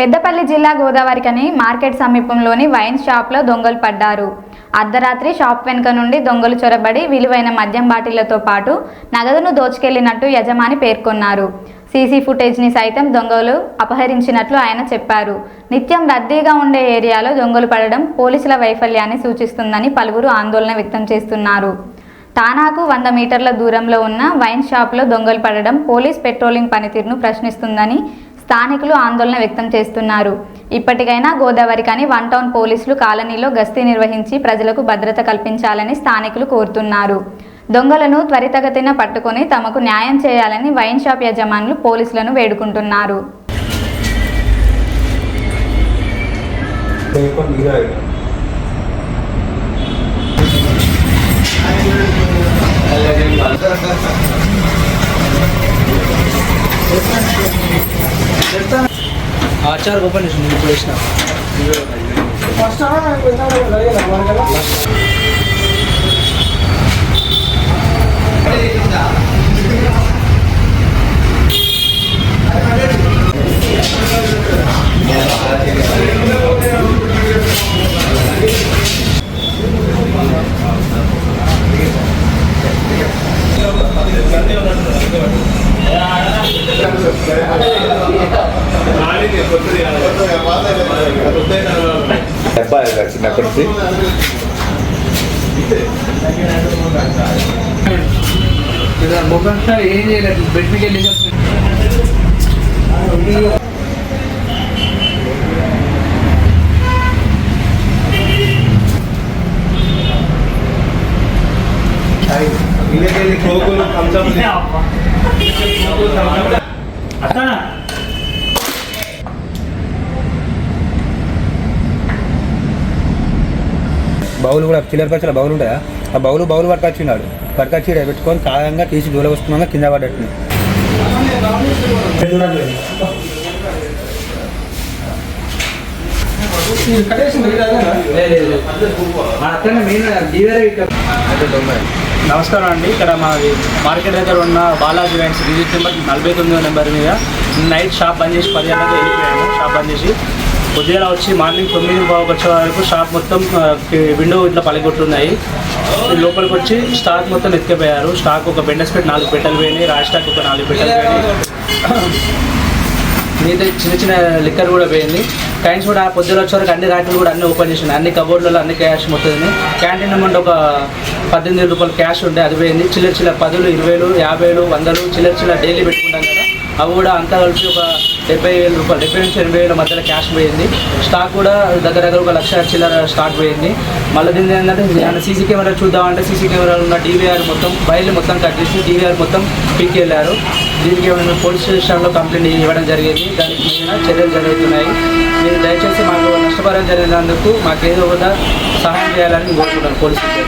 పెద్దపల్లి జిల్లా గోదావరికని మార్కెట్ సమీపంలోని వైన్ షాప్లో దొంగలు పడ్డారు. అర్ధరాత్రి షాప్ వెనుక నుండి దొంగలు చొరబడి విలువైన మద్యం బాటిళ్ళతో పాటు నగదును దోచుకెళ్ళినట్టు యజమాని పేర్కొన్నారు. సీసీ ఫుటేజ్ని సైతం దొంగలు అపహరించినట్లు ఆయన చెప్పారు. నిత్యం రద్దీగా ఉండే ఏరియాలో దొంగలు పడడం పోలీసుల వైఫల్యాన్ని సూచిస్తుందని పలువురు ఆందోళన వ్యక్తం చేస్తున్నారు. తానాకు వంద మీటర్ల దూరంలో ఉన్న వైన్ షాప్లో దొంగలు పడడం పోలీస్ పెట్రోలింగ్ పనితీరును ప్రశ్నిస్తుందని స్థానికులు ఆందోళన వ్యక్తం చేస్తున్నారు. ఇప్పటికైనా గోదావరి కానీ వన్ టౌన్ పోలీసులు కాలనీలో గస్తీ నిర్వహించి ప్రజలకు భద్రత కల్పించాలని స్థానికులు కోరుతున్నారు. దొంగలను త్వరితగతిన పట్టుకొని తమకు న్యాయం చేయాలని వైన్ షాప్ యజమానులు పోలీసులను వేడుకుంటున్నారు. ఆచార్ ఓపెన్ చేసి నువ్వు ఇప్పుడు వేసిన అబ్బాయి చిన్నప్పటి నుంచి? మొబైల్ ఏం చేయలేదు. బెడ్ మీద వెళ్ళి ఇళ్ళకెళ్ళి కోకులు కంచం బౌలు కూడా చిల్లర పచ్చల బౌలు ఉంటాయా ఆ బౌలు బౌలు పట్టుకొచ్చినాడు పట్టుకొచ్చి పెట్టుకొని కాయంగా తీసి దూల వస్తున్నాగా కింద పడ్డట్టు. నమస్కారం అండి. ఇక్కడ మా మార్కెట్ దగ్గర ఉన్న బాలాజీ వైన్స్ విజిట్ నెంబర్ నలభై తొమ్మిదో నెంబర్ మీద నైట్ షాప్ బంద్ చేసి పది గంటలకు వెళ్ళిపోయాము. షాప్ బంద్ చేసి పొద్దున వచ్చి మార్నింగ్ తొమ్మిది బాబుకి వచ్చే వరకు షాప్ మొత్తం విండో ఇట్లా పలగొట్టున్నాయి లోపలికి వచ్చి స్టాక్ మొత్తం ఎత్తిపోయారు స్టాక్ ఒక బెండస్పెట్ నాలుగు పెట్టలు పోయినాయి. రాజ్ స్టాక్ ఒక నాలుగు పెట్టలు పోయినాయి. మిగతా చిన్న చిన్న లిక్కర్ కూడా పోయింది. కైన్స్ కూడా పొద్దున వచ్చే వరకు అన్ని ర్యాకులు కూడా అన్ని ఓపెన్ చేసినాయి. అన్ని కబోర్డ్లలో అన్ని క్యాష్ మొత్తం క్యాంటీన్ అమౌంట్ ఒక పద్దెనిమిది రూపాయలు క్యాష్ ఉండే అది పోయింది. చిల్లర చిల్లర పదులు ఇరవైలు యాభైలు వందలు చిల్లర చిల్లర డైలీ పెట్టుకుంటాం కదా. అవి కూడా అంతా కలిపి ఒక డెబ్బై వేల రూపాయలు డెబ్బై నుంచి ఎనభై వేల మధ్యలో క్యాష్ పోయింది. స్టాక్ కూడా దగ్గర దగ్గర ఒక లక్ష చిల్లర స్టాక్ పోయింది. మళ్ళీ దీని ఏంటంటే సీసీ కెమెరా చూద్దామంటే సీసీ కెమెరాలో ఉన్న డీవీఆర్ మొత్తం బయలు మొత్తం కట్ చేసి డీవీఆర్ మొత్తం పీకి వెళ్ళారు. దీనికి ఏమైనా పోలీస్ స్టేషన్లో కంప్లైంట్ ఇవ్వడం జరిగింది. దానికి మీద చర్యలు జరుగుతున్నాయి. మీరు దయచేసి మాకు నష్టపరం జరిగినందుకు మాకు ఏదో ఒక సహాయం చేయాలని కోరుకుంటాను పోలీసులు